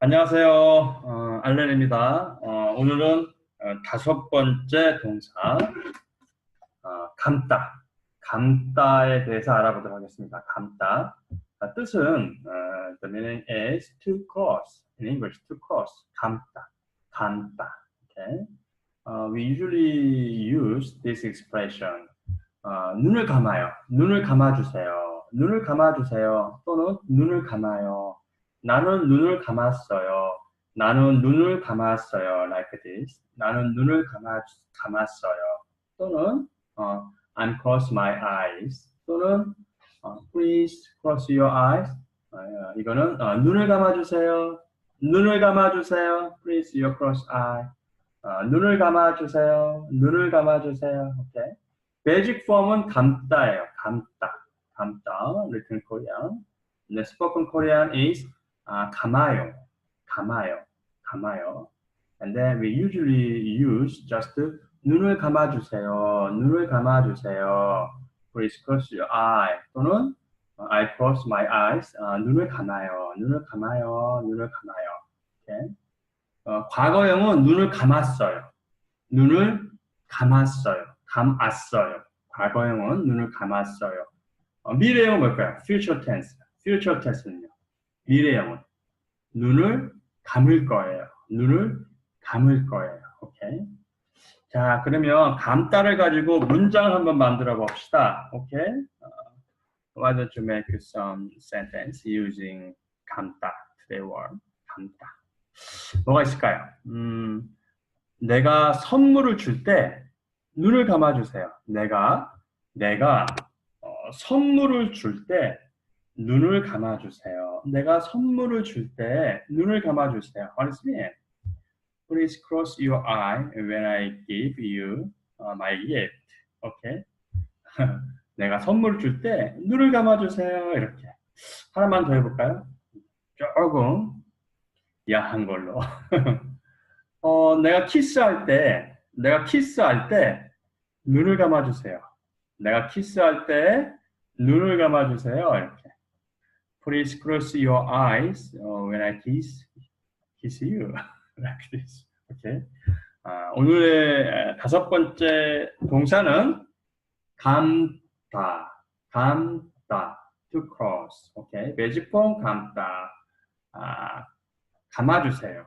안녕하세요. 어, 알렌입니다. 어, 오늘은 어, 다섯 번째 동사 어, 감다. 감다에 대해서 알아보도록 하겠습니다. 감다. 아, 뜻은 어, the meaning is to cross. In English, to cross. 감다. 감다. Okay. We usually use this expression. 어, 눈을 감아요. 눈을 감아주세요. 눈을 감아주세요. 또는 눈을 감아요. 나는 눈을 감았어요. 나는 눈을 감았어요. Like this. 나는 눈을 감아, 감았어요. 또는 어, I'm cross my eyes. 또는 어, Please cross your eyes. 어, 이거는 어, 눈을 감아주세요. 눈을 감아주세요. Please your cross eye. 어, 눈을 감아주세요. 눈을 감아주세요. 오케이. 폼은 감다예요. 감다. 감다. Written Korean. The spoken Korean is 아, 감아요. 감아요. 감아요. And then we usually use just 눈을 감아주세요. 눈을 감아주세요. Please close your eye. 또는 I close my eyes. 아, 눈을 감아요. 눈을 감아요. 눈을 감아요. Okay. 어, 과거형은 눈을 감았어요. 눈을 감았어요. 감았어요. 과거형은 눈을 감았어요. 어, 미래형은 뭘까요? Future tense. Future tense는요. 미래형은 눈을 감을 거예요. 눈을 감을 거예요. 오케이. 자, 그러면 감따를 가지고 문장을 한번 만들어 봅시다. 오케이. Uh, why don't you make some sentence using 감따 today word 감따. 뭐가 있을까요? 음, 내가 선물을 줄 때 눈을 감아 주세요. 내가 내가 어, 선물을 줄 때 눈을 감아주세요. 내가 선물을 줄 때 눈을 감아주세요. What is mean? Please close your eye when I give you my gift. Okay? 내가 선물을 줄 때 눈을 감아주세요. 이렇게. 하나만 더 해볼까요? 조금 야한 걸로. 어, 내가 키스할 때, 내가 키스할 때 눈을 감아주세요. 내가 키스할 때 눈을 감아주세요. 이렇게. Please close your eyes when I kiss, kiss you. like this. Okay. 아, 오늘의 다섯 번째 동사는 감다, 감다, to cross. 오케이. 매직폼 감다. 아, 감아주세요.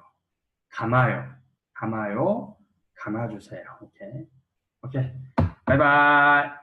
감아요. 감아요. 감아주세요. 오케이. 오케이. 바이바이.